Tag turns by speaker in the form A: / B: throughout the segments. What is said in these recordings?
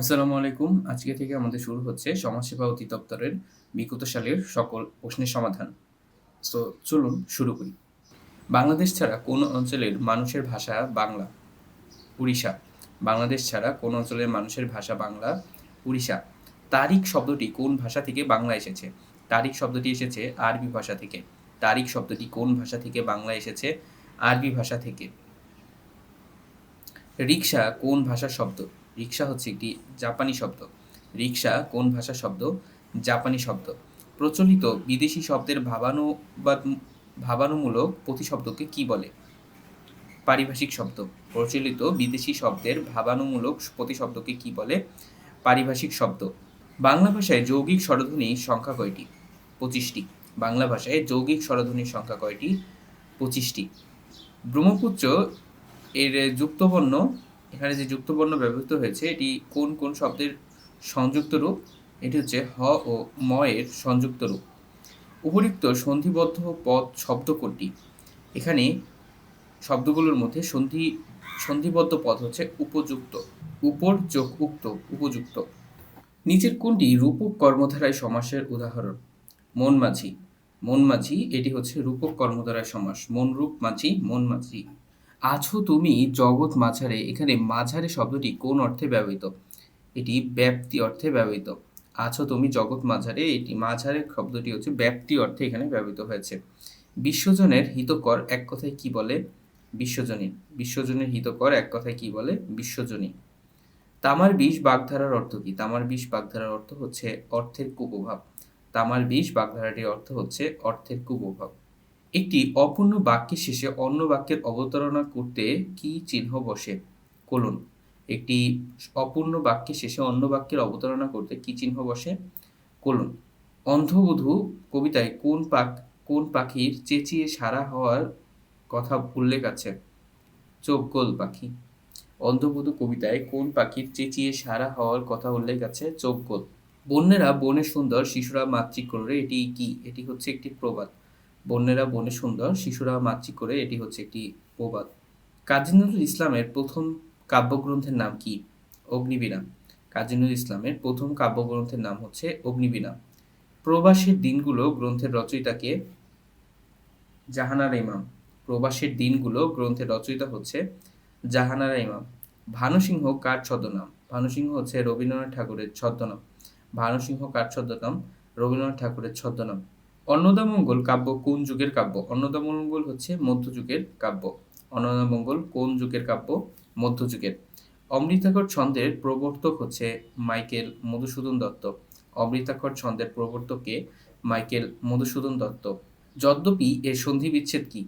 A: আসসালামু আলাইকুম। আজকে থেকে আমাদের শুরু হচ্ছে সমাজসেবা অধিদপ্তরের বিগত সালের সকল প্রশ্নের সমাধান। তো চলুন শুরু করি। বাংলাদেশ ছাড়া কোন অঞ্চলের মানুষের ভাষা বাংলা? উড়িষ্যা। বাংলাদেশ ছাড়া কোন অঞ্চলের মানুষের ভাষা বাংলা? উড়িষ্যা। তারিখ শব্দটি কোন ভাষা থেকে বাংলা এসেছে? তারিখ শব্দটি এসেছে আরবি ভাষা থেকে। তারিখ শব্দটি কোন ভাষা থেকে বাংলা এসেছে? আরবি ভাষা থেকে। রিক্সা কোন ভাষার শব্দ? রিক্সা হচ্ছে একটি জাপানি শব্দ। রিক্সা কোন ভাষার শব্দ? জাপানি শব্দ। প্রচলিত বিদেশি শব্দের ভাবানুবাদ ভাবানুমূলক প্রতিশব্দকে কি বলে? পারিভাষিক শব্দ। প্রচলিত বিদেশি শব্দের ভাবানুমূলক প্রতিশব্দকে কি বলে? পারিভাষিক শব্দ। বাংলা ভাষায় যৌগিক স্বরধ্বনির সংখ্যা কয়টি? পঁচিশটি। বাংলা ভাষায় যৌগিক স্বরধ্বনির সংখ্যা কয়টি? পঁচিশটি। ব্রহ্মপুত্র এর যুক্তবর্ণ এখানে যে যুক্তবর্ণ ব্যবহৃত হয়েছে, এটি কোন কোন শব্দের সংযুক্ত রূপ? এটি হচ্ছে হ ও ম এর সংযুক্ত রূপ। উপরিক্ত সন্ধিবদ্ধ পদ শব্দ কোনটি? এখানে শব্দগুলোর মধ্যে সন্ধি, সন্ধিবদ্ধ পদ হচ্ছে উপযুক্ত, উপর যোগ উক্ত, উপযুক্ত। নিচের কোনটি রূপক কর্মধারায় সমাসের উদাহরণ? মন মাঝি মন মাঝি, এটি হচ্ছে রূপক কর্মধারায় সমাস। মন রূপ মাঝি, মন মাঝি। আছো তুমি জগৎ মাঝারে। এখানে মাঝারে শব্দটি কোন অর্থে ব্যবহৃত? এটি ব্যাপ্তি অর্থে ব্যবহৃত। আছো তুমি জগৎ মাঝারে, এটি মাঝারে শব্দটি হচ্ছে ব্যাপ্তি অর্থে এখানে ব্যবহৃত হয়েছে। বিশ্বজনের হিতকর এক কথায় কি বলে? বিশ্বজনীন বিশ্বজনের হিতকর এক কথায় কি বলে? বিশ্বজনীন তামার বিষ বাগধারার অর্থ কি? তামার বিষ বাগধারার অর্থ হচ্ছে অর্থের কুপ্রভাব। তামার বিষ বাগধারাটির অর্থ হচ্ছে অর্থের কুপ্রভাব। একটি অপূর্ণ বাক্যের শেষে অন্য বাক্যের অবতারণা করতে কি চিহ্ন বসে? কোলন একটি অপূর্ণ বাক্যের শেষে অন্য বাক্যের অবতারণা করতে কি চিহ্ন বসে? কোলন অন্ধবধূ কবিতায় কোন পাক, কোন পাখির চেঁচিয়ে সারা হওয়ার কথা উল্লেখ আছে? চোখ গোল পাখি। অন্ধবধূ কবিতায় কোন পাখির চেঁচিয়ে সারা হওয়ার কথা উল্লেখ আছে? চোখ গোল। বন্যেরা বনে সুন্দর শিশুরা করে এটি কি? এটি হচ্ছে একটি প্রবাদ। বন্যেরা বনে সুন্দর, শিশুরা মাতৃ করে, এটি হচ্ছে একটি প্রবাদ। কাজী নজরুল ইসলামের প্রথম কাব্যগ্রন্থের নাম কি? অগ্নিবীণা। কাজী নজরুল ইসলামের প্রথম কাব্যগ্রন্থের নাম হচ্ছে অগ্নিবীণা। প্রবাসের দিনগুলো গ্রন্থের রচয়িতাকে জাহানারা ইমাম। প্রবাসের দিনগুলো গ্রন্থের রচয়িতা হচ্ছে জাহানারা ইমাম। ভানুসিংহ কার ছদ্মনাম? ভানুসিংহ হচ্ছে রবীন্দ্রনাথ ঠাকুরের ছদ্মনাম। ভানুসিংহ কার ছদ্মনাম? রবীন্দ্রনাথ ঠাকুরের ছদ্মনাম। অন্নদামঙ্গল কাব্য কোন যুগের কাব্য? অন্নদামঙ্গল হচ্ছে মধ্যযুগের কাব্য। অন্নদামঙ্গল কোন যুগের কাব্য? মধ্যযুগের অমৃতাকর ছন্দের প্রবর্তক হচ্ছে মাইকেল মধুসূদন দত্ত। অমৃতাকর ছন্দের প্রবর্তককে মাইকেল মধুসূদন দত্ত। যদ্যপি এর সন্ধি বিচ্ছেদ কি?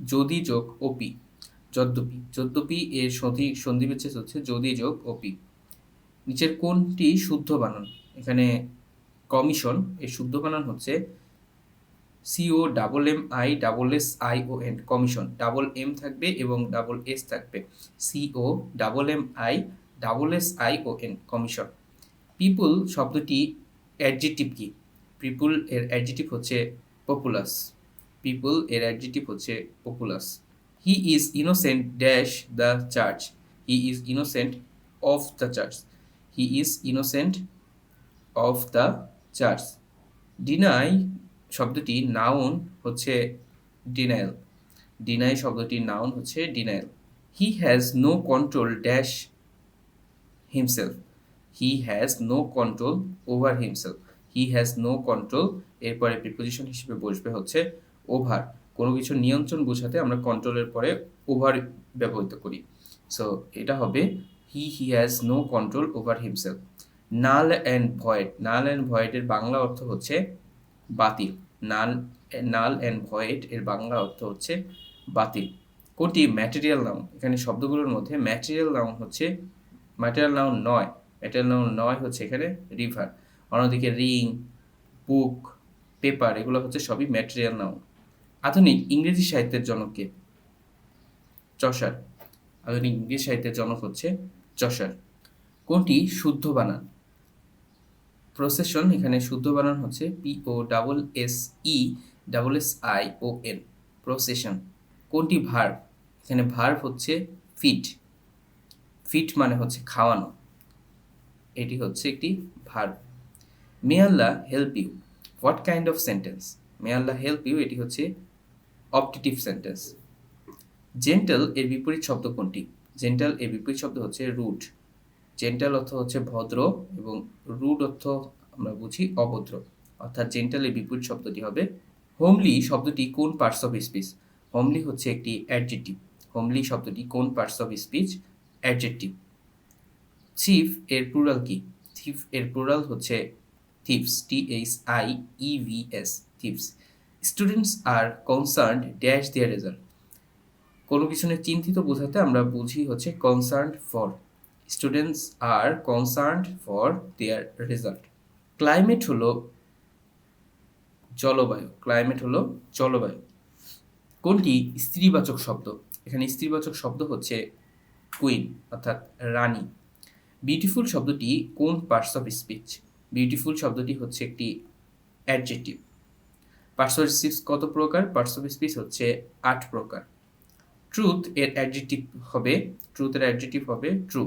A: যদি যোগ ওপি যদ্যপি। যদ্যপি এর সন্ধি সন্ধি বিচ্ছেদ হচ্ছে যদি যোগ ওপি নিচের কোনটি শুদ্ধ বানান? এখানে কমিশন এর শুদ্ধ বানান হচ্ছে C O double M I double S I O N commission double M থাকবে এবং ডাবল এস থাকবে। C O double M I double S I O N commission people শব্দটি অ্যাডজেটিভ কি? পিপুল এর অ্যাডজেটিভ হচ্ছে পপুলাস পিপুল এর অ্যাডজেটিভ হচ্ছে populous he is innocent dash the church he is innocent of the church he is innocent of the church deny শব্দটি noun হচ্ছে denial deny শব্দটি noun হচ্ছে denial he has no control dash himself he has no control over himself he has no control এরপরে preposition হিসেবে বসবে হচ্ছে over কোনো কিছু নিয়ন্ত্রণ বোঝাতে আমরা কন্ট্রোলের পরে ওভার ব্যবহৃত করি। সো এটা হবে he he has no control over himself null and void null and ভয়েডের Bangla অর্থ হচ্ছে বাতিল। নাল নাল অ্যান্ড ভয়েড এর বাংলা অর্থ হচ্ছে বাতিল। কোনটি? Material noun. এখানে শব্দগুলোর মধ্যে ম্যাটেরিয়াল নাউন হচ্ছে, ম্যাটেরিয়াল নাউন নয়, ম্যাটেরিয়াল নাউন নয় হচ্ছে এখানে রিভার। অন্যদিকে রিং, বুক, পেপার, এগুলো হচ্ছে সবই ম্যাটেরিয়াল নাউন। আধুনিক ইংরেজি সাহিত্যের জনককে চষার আধুনিক ইংরেজি সাহিত্যের জনক হচ্ছে চষার কোনটি? শুদ্ধ বানান। প্রসেশন এখানে শুদ্ধ বানান হচ্ছে P O double S E double S I O N possession. কোনটি ভার্ব এখানে ভার্ব হচ্ছে ফিট ফিট মানে হচ্ছে খাওয়ানো। এটি হচ্ছে একটি verb may Allah help you what kind of sentence may Allah help you এটি হচ্ছে অপটেটিভ সেন্টেন্স জেন্টাল এর বিপরীত শব্দ কোনটি? জেন্টাল এর বিপরীত শব্দ হচ্ছে রুট জেন্টাল অর্থ হচ্ছে ভদ্র এবং রুড অর্থ আমরা বুঝি অভদ্র। অর্থাৎ জেন্টাল এর বিপরীত শব্দটি হবে হোমলি শব্দটি কোন পার্টস অফ স্পিচ হোমলি হচ্ছে একটি অ্যাডজেক্টিভ হোমলি শব্দটি কোন parts of speech adjective chief এর প্লুরাল কি? থিফ এর প্লুরাল হচ্ছে thieves T H I E V S thieves students are concerned dash their result কোনো কিছু নিয়ে চিন্তিত বোঝাতে আমরা বুঝি হচ্ছে concerned for students are concerned for their result climate হলো জলবায়ু ক্লাইমেট হলো জলবায়ু। কোনটি? স্ত্রীবাচক শব্দ। এখানে স্ত্রীবাচক শব্দ হচ্ছে কুইন অর্থাৎ রানী। বিউটিফুল শব্দটি কোন পার্টস অফ স্পিচ বিউটিফুল শব্দটি হচ্ছে একটি অ্যাডজেক্টিভ পার্টস অফ স্পিচ কত প্রকার? পার্টস অফ স্পিচ হচ্ছে আট প্রকার। ট্রুথ এর অ্যাডজেক্টিভ হবে ট্রুথ এর অ্যাডজেক্টিভ হবে ট্রু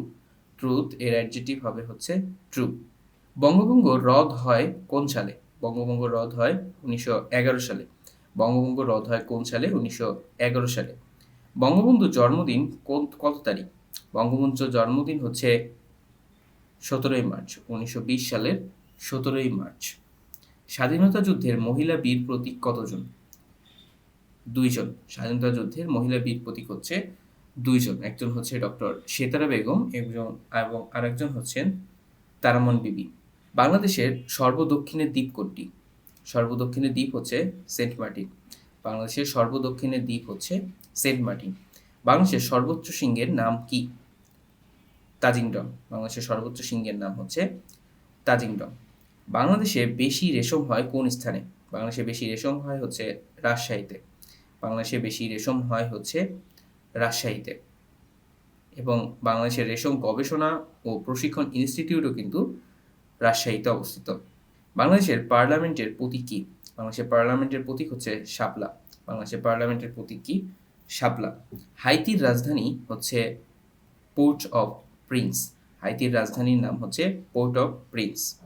A: ট্রুথ এর অ্যাডজেক্টিভ হবে হচ্ছে ট্রু বঙ্গভঙ্গ রদ হয় কোন সালে? বঙ্গভঙ্গ রদ হয় উনিশশো এগারো সালে। বঙ্গভঙ্গ রদ হয় কোন সালে? উনিশশো এগারো সালে। বঙ্গবন্ধুর জন্মদিন কোন, কত তারিখ? বঙ্গবন্ধুর জন্মদিন হচ্ছে সতেরোই মার্চ, উনিশশো বিশ সালের সতেরোই মার্চ। স্বাধীনতা যুদ্ধের মহিলা বীর প্রতীক কতজন? দুইজন। স্বাধীনতা যুদ্ধের মহিলা বীর প্রতীক হচ্ছে দুইজন, একজন হচ্ছে ডক্টর সেতারা বেগম একজন এবং আরেকজন হচ্ছেন তারামন বিবি। বাংলাদেশের সর্বদক্ষিণের দ্বীপ কোনটি? সর্বদক্ষিণের দ্বীপ হচ্ছে সেন্ট মার্টিন। বাংলাদেশের সর্বদক্ষিণের দ্বীপ হচ্ছে সেন্ট মার্টিন। বাংলাদেশের সর্বোচ্চ সিংহের নাম কি? তাজিংডং। বাংলাদেশের সর্বোচ্চ সিংহের নাম হচ্ছে তাজিংডং। বাংলাদেশে বেশি রেশম হয় কোন স্থানে? বাংলাদেশে বেশি রেশম হয় হচ্ছে রাজশাহীতে। বাংলাদেশে বেশি রেশম হয় হচ্ছে রাজশাহীতে। এবং বাংলাদেশের রেশম গবেষণা ও প্রশিক্ষণ ইনস্টিটিউটও কিন্তু রাজশাহীতে অবস্থিত। বাংলাদেশের পার্লামেন্টের প্রতীক কী? বাংলাদেশের পার্লামেন্টের প্রতীক হচ্ছে শাপলা। বাংলাদেশের পার্লামেন্টের প্রতীক কী? শাপলা। হাইতির রাজধানী হচ্ছে পোর্ট অফ প্রিন্স। হাইতির রাজধানীর নাম হচ্ছে পোর্ট অফ প্রিন্স।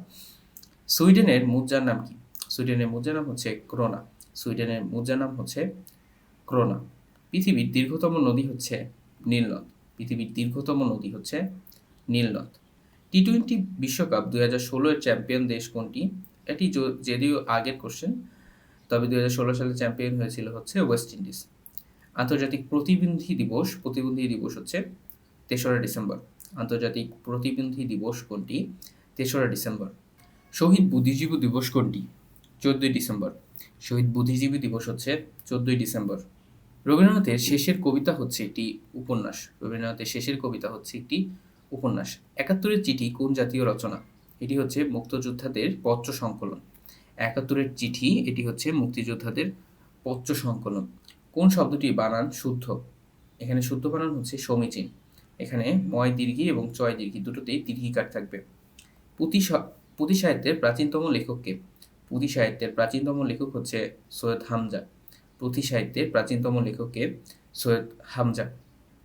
A: সুইডেনের মুদ্রার নাম কি? সুইডেনের মুদ্রার নাম হচ্ছে ক্রোনা। সুইডেনের মুদ্রার নাম হচ্ছে ক্রোনা। পৃথিবীর দীর্ঘতম নদী হচ্ছে নীলনদ। পৃথিবীর দীর্ঘতম নদী হচ্ছে নীলনদ। টি টোয়েন্টি বিশ্বকাপ দুই হাজার ষোলোর চ্যাম্পিয়ন দেশ কোনটি? এটি যদিও আগের কোশ্চেন তবে দুই হাজার ষোলো সালে চ্যাম্পিয়ন হয়েছিল হচ্ছে ওয়েস্ট ইন্ডিজ। আন্তর্জাতিক প্রতিবন্ধী দিবস প্রতিবন্ধী দিবস হচ্ছে তেসরা ডিসেম্বর। আন্তর্জাতিক প্রতিবন্ধী দিবস কোনটি? তেসরা ডিসেম্বর। শহীদ বুদ্ধিজীবী দিবস কোনটি? চোদ্দই ডিসেম্বর। শহীদ বুদ্ধিজীবী দিবস হচ্ছে চোদ্দই ডিসেম্বর। রবীন্দ্রনাথের শেষের কবিতা হচ্ছে একটি উপন্যাস। রবীন্দ্রনাথের শেষের কবিতা হচ্ছে একটি উপন্যাস। একাত্তরের চিঠি কোন জাতীয় রচনা? এটি হচ্ছে মুক্তযোদ্ধাদের পত্র সংকলন। একাত্তরের চিঠি, এটি হচ্ছে মুক্তিযোদ্ধাদের পত্র সংকলন। কোন শব্দটি বানান শুদ্ধ? এখানে শুদ্ধ বানান হচ্ছে সমীচীন। এখানে ময় দীর্ঘি এবং চয় দীর্ঘি দুটোতেই দীর্ঘিকার থাকবে। পুঁথি পুঁথি সাহিত্যের প্রাচীনতম লেখককে পুঁথি সাহিত্যের প্রাচীনতম লেখক হচ্ছে সৈয়দ হামজা। পুঁথি সাহিত্যের প্রাচীনতম লেখককে সৈয়দ হামজা।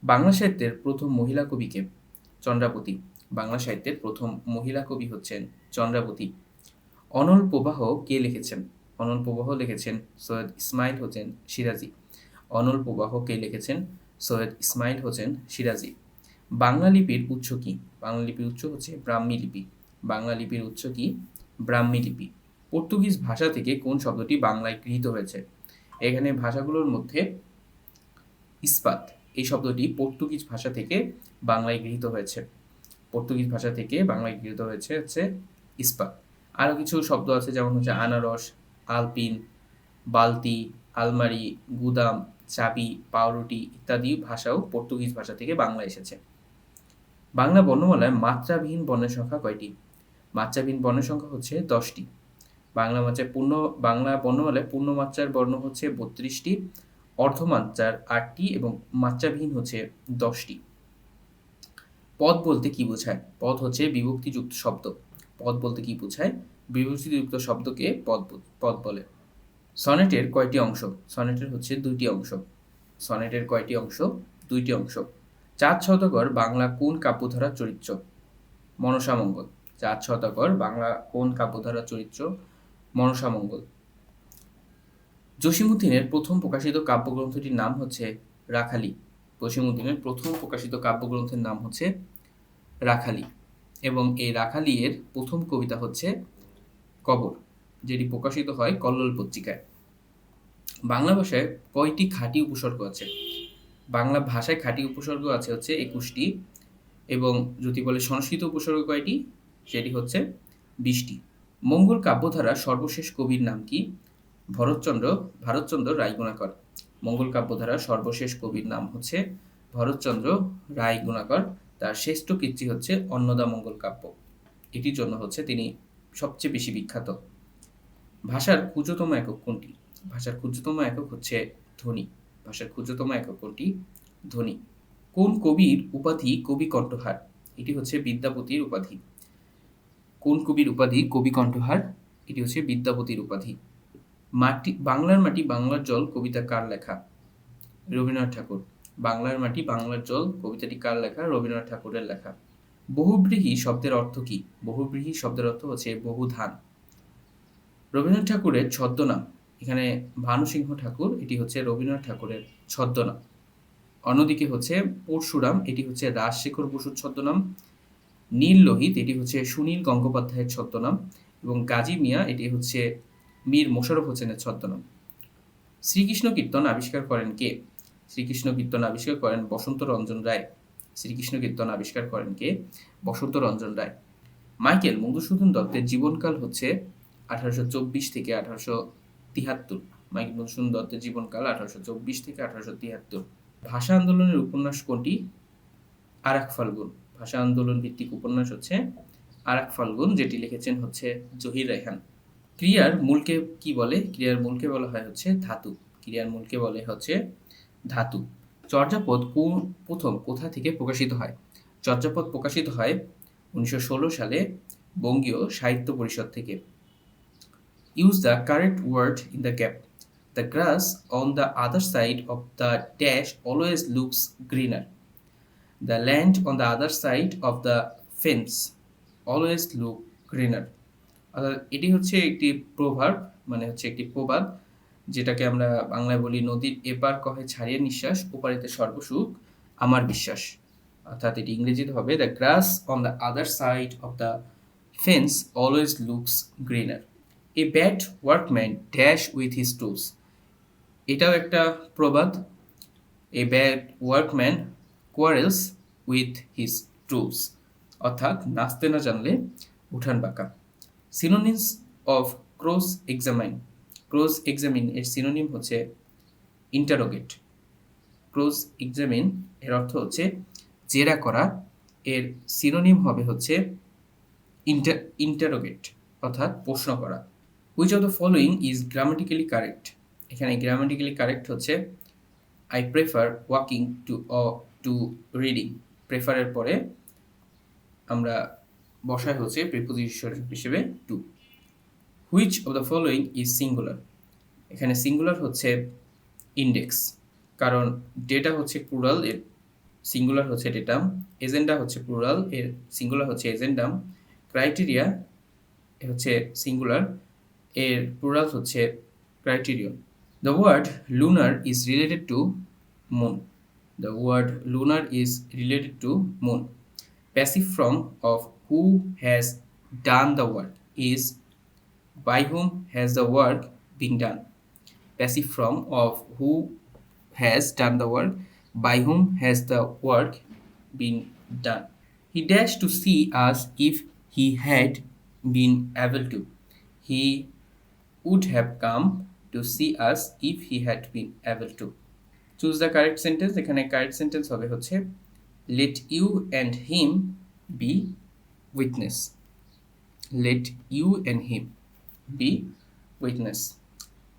A: বাংলা সাহিত্যের প্রথম মহিলা কবিকে চন্দ্রাবতী। বাংলা সাহিত্যের প্রথম মহিলা কবি হচ্ছেন চন্দ্রাবতী। অনল প্রবাহ কে লিখেছেন? অনল প্রবাহ লিখেছেন সৈয়দ ইসমাইল হোসেন সিরাজি। অনল প্রবাহ কে লিখেছেন সৈয়দ ইসমাইল হোসেন সিরাজি। বাংলা লিপির উৎস কি? বাংলা লিপির উৎস হচ্ছে ব্রাহ্মী লিপি। বাংলা লিপির উৎস কি? ব্রাহ্মী লিপি। পর্তুগিজ ভাষা থেকে কোন শব্দটি বাংলায় গৃহীত হয়েছে? এখানে ভাষাগুলোর মধ্যে ইস্পাত, এই শব্দটি পর্তুগিজ ভাষা থেকে বাংলায় গৃহীত হয়েছে। পর্তুগিজ ভাষা থেকে বাংলায় গৃহীত হয়েছে হচ্ছে ইস্পাত। আরও কিছু শব্দ আছে যেমন হচ্ছে আনারস, আলপিন, বালতি, আলমারি, গুদাম, চাবি, পাউরুটি ইত্যাদি ভাষাও পর্তুগিজ ভাষা থেকে বাংলা এসেছে। বাংলা বর্ণমালায় মাত্রাবিহীন বর্ণের সংখ্যা কয়টি? মাত্রাবিহীন বর্ণের সংখ্যা হচ্ছে দশটি। বাংলা মাত্রায় পূর্ণ, বাংলা বর্ণমালায় পূর্ণ মাত্রার বর্ণ হচ্ছে বত্রিশটি অর্ধমাত্রার আটটি এবং মাত্রাবিহীন হচ্ছে দশটি। পদ বলতে কি বোঝায়? পদ হচ্ছে বিভক্তিযুক্ত শব্দ। পদ বলতে কি বোঝায়? বিভক্তিযুক্ত শব্দকে পদ পদ বলে। সনেটের কয়টি অংশ? সনেটের হচ্ছে দুইটি অংশ। সনেটের কয়টি অংশ? দুইটি অংশ। চাঁদ সৌদাগর বাংলা কোন কাব্যধারার চরিত্র? মনসামঙ্গল। চাঁদ শতকর বাংলা কোন কাব্যধারা চরিত্র? মনসামঙ্গল জসীমুদ্দিনের প্রথম প্রকাশিত কাব্যগ্রন্থটির নাম হচ্ছে রাখালি। জসীমুদ্দিনের প্রথম প্রকাশিত কাব্যগ্রন্থের নাম হচ্ছে রাখালি এবং এই রাখালি এর প্রথম কবিতা হচ্ছে কবর, যেটি প্রকাশিত হয় কল্লোল পত্রিকায়। বাংলা ভাষায় কয়টি খাঁটি উপসর্গ আছে? বাংলা ভাষায় খাঁটি উপসর্গ আছে হচ্ছে একুশটি এবং যদি বলে সংস্কৃত উপসর্গ কয়টি? সেটি হচ্ছে বিশটি। মঙ্গল কাব্যধারা সর্বশেষ কবির নাম কি? ভরতচন্দ্র, ভারতচন্দ্র রায়গুণাকর। মঙ্গল কাব্যধারা সর্বশেষ কবির নাম হচ্ছে ভরতচন্দ্র রায়গুণাকর। তার শ্রেষ্ঠ কীর্তি হচ্ছে অন্নদা মঙ্গল কাব্য। এটির জন্য হচ্ছে তিনি সবচেয়ে বেশি বিখ্যাত। ভাষার ক্ষুদ্রতম একক কোনটি? ভাষার ক্ষুদ্রতম একক হচ্ছে ধ্বনি। ভাষার ক্ষুদ্রতম একক কোনটি? ধ্বনি। কোন কবির উপাধি কবি কণ্ঠহার? এটি হচ্ছে বিদ্যাপতির উপাধি। কোন কবির উপাধি কবি কণ্ঠহার এটি হচ্ছে বিদ্যাপতির উপাধি। মাটি, বাংলার মাটি, বাংলার জল, কবিতা কার লেখা? রবীন্দ্রনাথ ঠাকুর। বাংলার মাটি, বাংলার জল, কবিতাটি কার লেখা? রবীন্দ্রনাথ ঠাকুরের লেখা। বহুব্রীহি শব্দের অর্থ কি? বহুব্রীহি শব্দের অর্থ হচ্ছে বহু ধান রবীন্দ্রনাথ ঠাকুরের ছদ্মনাম। এখানে ভানুসিংহ ঠাকুর, এটি হচ্ছে রবীন্দ্রনাথ ঠাকুরের ছদ্মনাম। অন্যদিকে হচ্ছে পরশুরাম, এটি হচ্ছে রাজশেখর বসুর ছদ্মনাম। নীল লোহিত, এটি হচ্ছে সুনীল গঙ্গোপাধ্যায়ের ছদ্মনাম, এবং গাজী মিয়া, এটি হচ্ছে মীর মোশারফ হোসেনের ছদ্মনাম। শ্রীকৃষ্ণ কীর্তন আবিষ্কার করেন কে? শ্রীকৃষ্ণ কীর্তন আবিষ্কার করেন বসন্ত রঞ্জন রায়। শ্রীকৃষ্ণ কীর্তন আবিষ্কার করেন কে? বসন্ত রঞ্জন রায়। মাইকেল মধুসূদন দত্তের জীবনকাল হচ্ছে আঠারোশো চব্বিশ থেকে আঠারোশো তিহাত্তর। মাইকেল মধুসূদন দত্তের জীবনকাল আঠারোশো চব্বিশ থেকে আঠারোশো তিহাত্তর। ভাষা আন্দোলনের উপন্যাস কোনটি? আরাক ফাল্গুন। ভাষা আন্দোলন ভিত্তিক উপন্যাস হচ্ছে আরাক ফাল্গুন, যেটি লিখেছেন হচ্ছে জহির রেহান। ক্রিয়ার মূলকে কি বলে? ক্রিয়ার মূলকে বলা হয় হচ্ছে ধাতু। ক্রিয়ার মূলকে বলে হচ্ছে ধাতু। চর্যাপদ কোন প্রথম কোথা থেকে প্রকাশিত হয়? চর্যাপদ প্রকাশিত হয় উনিশশো ষোলো সালে বঙ্গীয় সাহিত্য পরিষদ থেকে। Use the correct word in the gap the grass on the other side of the dash always looks greener the land on the other side of the fence always look greener অর্থাৎ এটি হচ্ছে একটি প্রভাব মানে হচ্ছে একটি প্রবাদ, যেটাকে আমরা বাংলায় বলি নদীর এপার কহে ছাড়িয়ে নিঃশ্বাস, ওপারিতে সর্বসুখ, আমার বিশ্বাস। অর্থাৎ এটি ইংরেজিতে হবে the grass on the other side of the fence always looks greener a bad workman dash with his tools এটাও একটা প্রবাদ। A bad workman quarrels with his tools অর্থাৎ নাচতে না জানলে উঠান বাঁকা। Synonyms of cross examine cross examine এর সিনোনিম হচ্ছে ইন্টারোগেট ক্রস এক্সামিন এর অর্থ হচ্ছে জেরা করা। এর সিনোনিম হবে হচ্ছে ইন্টার ইন্টারোগেট অর্থাৎ প্রশ্ন করা। Which of the following is grammatically correct এখানে গ্রামাটিক্যালি কারেক্ট হচ্ছে I prefer walking to to reading প্রেফারের পরে আমরা বসায় হচ্ছে প্রিপোজিশন হিসেবে to which of the following is singular এখানে সিঙ্গুলার হচ্ছে ইন্ডেক্স কারণ ডেটা হচ্ছে প্লুরাল এর সিঙ্গুলার হচ্ছে ডেটাম এজেন্ডা হচ্ছে প্লুরাল এর সিঙ্গুলার হচ্ছে এজেন্ডাম ক্রাইটেরিয়া হচ্ছে সিঙ্গুলার এর প্লুরাল হচ্ছে criterion the word lunar is related to moon The word lunar is related to moon. Passive form of who has done the work is by whom has the work been done. Passive form of who has done the work by whom has the work been done. He dashed to see us if he had been able to. He would have come to see us if he had been able to. Choose the correct sentence এখানে correct sentence হবে হচ্ছে let you and him be witness let you and him be witness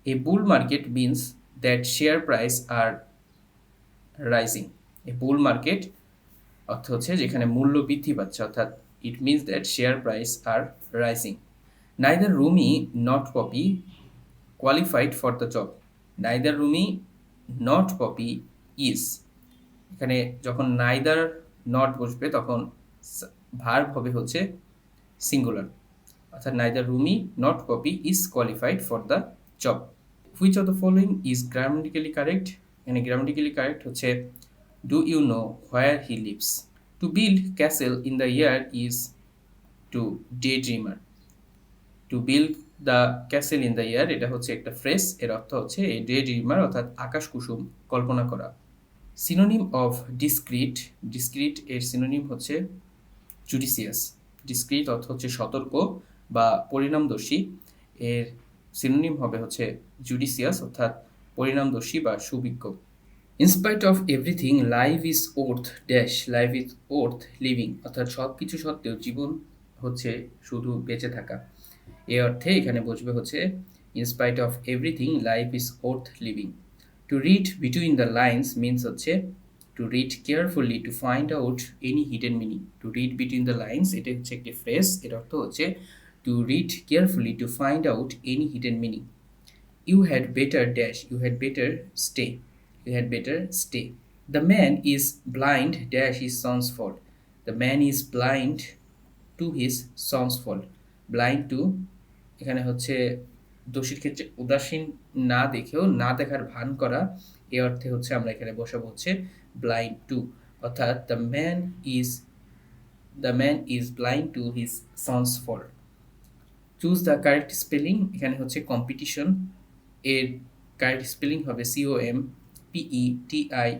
A: a bull market means that share price are rising a bull market অর্থ হচ্ছে যেখানে মূল্য বৃদ্ধি পাচ্ছে, অর্থাৎ it means that share price are rising neither Rumi not Kopi qualified for the job neither Rumi not Popi is এখানে যখন neither not বসবে, তখন ভার্ব হবে হচ্ছে সিঙ্গুলার অর্থাৎ neither Rumi not Kopi is qualified for the job which of the following is grammatically correct এখানে grammatically correct হচ্ছে do you know where he lives to build castle in the air is to day dreamer to build the castle in the air এটা হচ্ছে একটা fresh এর অর্থ হচ্ছে এই day dreamer অর্থাৎ আকাশ কুসুম কল্পনা করা। সিনোনিম অফ ডিসক্রিট ডিসক্রিট এর সিনোনিম হচ্ছে জুডিসিয়াস ডিসক্রিট অর্থ হচ্ছে সতর্ক বা পরিণামদর্শী এর সিনোনিম হবে হচ্ছে জুডিসিয়াস অর্থাৎ পরিণামদর্শী বা সুবিজ্ঞ। In spite of everything life is worth dash life is worth living অর্থাৎ সব কিছু সত্ত্বেও জীবন হচ্ছে শুধু বেঁচে থাকা। এ অর্থে এখানে বসবে হচ্ছে in spite of everything life is worth living to read between the lines means হচ্ছে to read carefully to find out any hidden meaning to read between the lines এটা হচ্ছে একটি ফ্রেজ এর অর্থ হচ্ছে to read carefully to find out any hidden meaning you had better dash you had better stay you had better stay the man is blind dash is son's fault the man is blind to his son's fault blind to এখানে হচ্ছে দোষীর ক্ষেত্রে উদাসীন না দেখেও না দেখার ভান করা, এ অর্থে হচ্ছে আমরা এখানে বসাবো হচ্ছে ব্লাইন্ড টু অর্থাৎ the man is the man is blind to his son's fault choose the correct spelling এখানে হচ্ছে কম্পিটিশন এর কারেক্ট স্পেলিং হবে C O M P E T I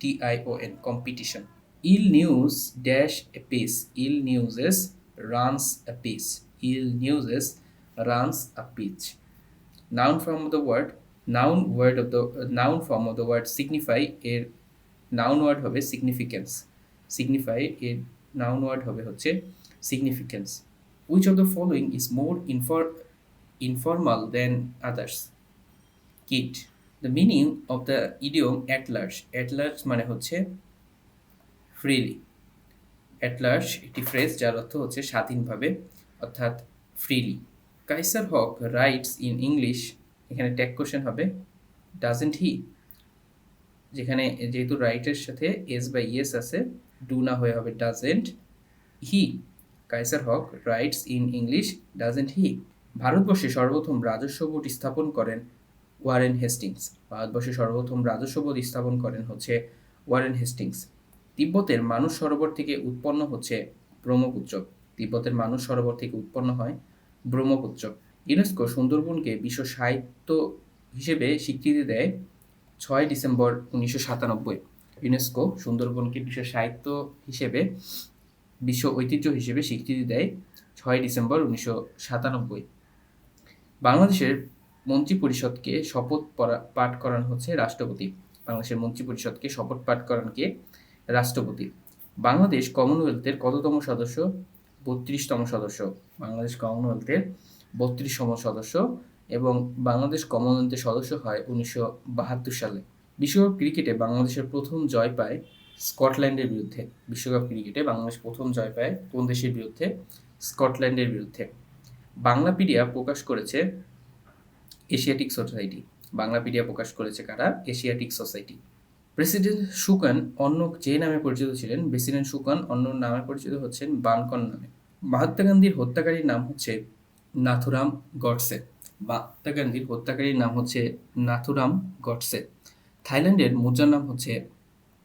A: T I O N competition ill news dash a piece ill newses runs a piece ill newses runs a pitch. Noun form of the word noun word of the uh, noun form of the word signify এর noun word হবে significance signify এর noun word হবে হচ্ছে significance which of the following is more infor informal than others kit the meaning of the idiom at large at large মানে হচ্ছে freely at large একটি phrase যার অর্থ হচ্ছে স্বাধীনভাবে অর্থাৎ freely Kaiser Haq writes in English এখানে tag question হবে ডাজেন্ট হি যেখানে যেহেতু রাইটের সাথে এস বাই ইয়েস আছে ডু না হয়ে হবে doesn't he Kaiser Haq writes in English doesn't he ভারতবর্ষে সর্বপ্রথম রাজস্ব বোর্ড স্থাপন করেন ওয়ারেন হেস্টিংস। ভারতবর্ষে সর্বপ্রথম রাজস্ব বোর্ড স্থাপন করেন হচ্ছে ওয়ারেন হেস্টিংস। তিব্বতের মানুষ সরোবর থেকে উৎপন্ন হচ্ছে ব্রহ্মপুত্র। তিব্বতের মানুষ সরোবর থেকে উৎপন্ন হয় ব্রহ্মপুত্র। ইউনেস্কো সুন্দরবনকে বিশ্ব সাহিত্য হিসেবে স্বীকৃতি দেয় ছয় ডিসেম্বর উনিশশো সাতানব্বই। ইউনেস্কো সুন্দরবনকে বিশ্ব সাহিত্য হিসেবে, বিশ্ব ঐতিহ্য হিসেবে স্বীকৃতি দেয় ছয় ডিসেম্বর উনিশশো সাতানব্বই। বাংলাদেশের মন্ত্রী পরিষদকে শপথ পাঠ করানো হচ্ছে রাষ্ট্রপতি। বাংলাদেশের মন্ত্রী পরিষদকে শপথ পাঠ করানকে রাষ্ট্রপতি। বাংলাদেশ কমনওয়েলথের কততম সদস্য? বত্রিশতম সদস্য, বাংলাদেশ কমনওয়েলথের বত্রিশতম সদস্য এবং বাংলাদেশ কমনওয়েলথের সদস্য হয় উনিশশো বাহাত্তর সালে। বিশ্বকাপ ক্রিকেটে বাংলাদেশের প্রথম জয় পায় স্কটল্যান্ডের বিরুদ্ধে। বিশ্বকাপ ক্রিকেটে বাংলাদেশ প্রথম জয় পায় কোন দেশের বিরুদ্ধে? স্কটল্যান্ডের বিরুদ্ধে। বাংলাপিডিয়া প্রকাশ করেছে এশিয়াটিক সোসাইটি। বাংলাপিডিয়া প্রকাশ করেছে কারা? Asiatic society. প্রেসিডেন্ট সুকান অন্য যে নামে পরিচিত ছিলেন, প্রেসিডেন্ট সুকান অন্য নামে পরিচিত হচ্ছেন বানকন নামে। মহাত্মা গান্ধীর হত্যাকারীর নাম হচ্ছে নাথুরাম গডসে। মহাত্মা গান্ধীর হত্যাকারীর নাম হচ্ছে নাথুরাম গডসে। থাইল্যান্ডের মুদ্রার নাম হচ্ছে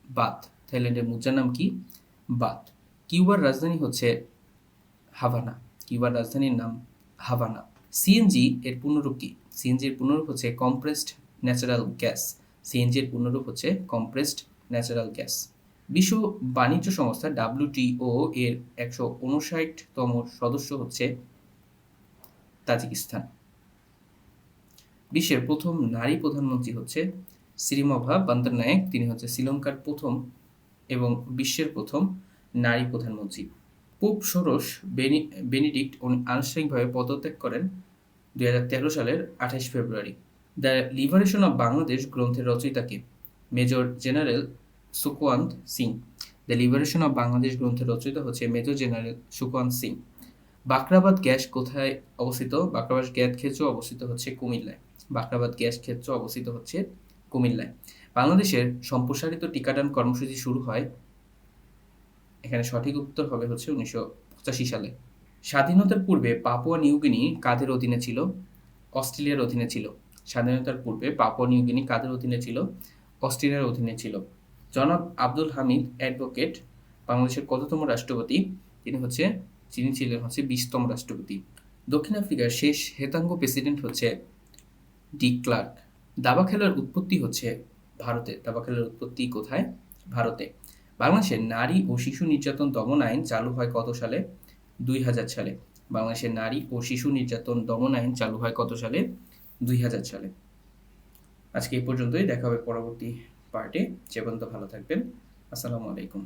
A: বাত। থাইল্যান্ডের মুদ্রার নাম কি? বাত। কিউবার রাজধানী হচ্ছে হাভানা। কিউবার রাজধানীর নাম হাভানা। সিএনজি এর পুনরূপ কি? সিএনজি এর পূর্ণরূপ হচ্ছে কম্প্রেসড ন্যাচারাল গ্যাস সিএনজির পূর্ণরূপ হচ্ছে কম্প্রেসড ন্যাচারাল গ্যাস বিশ্ব বাণিজ্য সংস্থা ডাব্লিউটিও এর একশো উনষাটতম সদস্য হচ্ছে তাজিকিস্তান। বিশ্বের প্রথম নারী প্রধানমন্ত্রী হচ্ছে শ্রীমভা বান্দরনায়েক তিনি হচ্ছে শ্রীলঙ্কার প্রথম এবং বিশ্বের প্রথম নারী প্রধানমন্ত্রী। পোপ ষোড়শ বেনি, বেনিডিক্ট আনুষ্ঠানিকভাবে পদত্যাগ করেন দু হাজার তেরো সালের আঠাশ ফেব্রুয়ারি। দ্য লিবারেশন অফ বাংলাদেশ গ্রন্থের রচয়িতাকে major general Sukhwant Singh. The liberation of Bangladesh গ্রন্থের রচয়িতা হচ্ছে major general Sukhwant Singh. Bakhrabad gas কোথায় অবস্থিত? বাকরাবাদ গ্যাস ক্ষেত্র অবস্থিত হচ্ছে কুমিল্লায়। বাকরাবাদ গ্যাস ক্ষেত্র অবস্থিত হচ্ছে কুমিল্লায়। বাংলাদেশের সম্প্রসারিত টিকাদান কর্মসূচি শুরু হয়, এখানে সঠিক উত্তর হবে হচ্ছে উনিশশো পঁচাশি সালে। স্বাধীনতার পূর্বে পাপুয়া নিউগিনি কাদের অধীনে ছিল? অস্ট্রেলিয়ার অধীনে ছিল। স্বাধীনতার পূর্বে পাপুয়া নিউগিনি কাদের অধীনে ছিল? অস্ট্রেলিয়ার অধীনে ছিল। জনাব আব্দুল হামিদ অ্যাডভোকেট, বাংলাদেশের কততম রাষ্ট্রপতি? তিনি হচ্ছে তিনি ছিলেন হচ্ছে বিশতম রাষ্ট্রপতি। দক্ষিণ আফ্রিকার শেষ হেতাঙ্গ প্রেসিডেন্ট হচ্ছে ডি ক্লার্ক। দাবা খেলার উৎপত্তি হচ্ছে ভারতে। দাবা খেলার উৎপত্তি কোথায়? ভারতে। বাংলাদেশের নারী ও শিশু নির্যাতন দমন আইন চালু হয় কত সালে? দুই হাজার সালে। বাংলাদেশের নারী ও শিশু নির্যাতন দমন আইন চালু হয় কত সালে? দুই হাজার সালে। আজকে এই পর্যন্তই, দেখা হবে পরবর্তী পার্টে যে পর্যন্ত ভালো থাকবেন। আসসালামু আলাইকুম।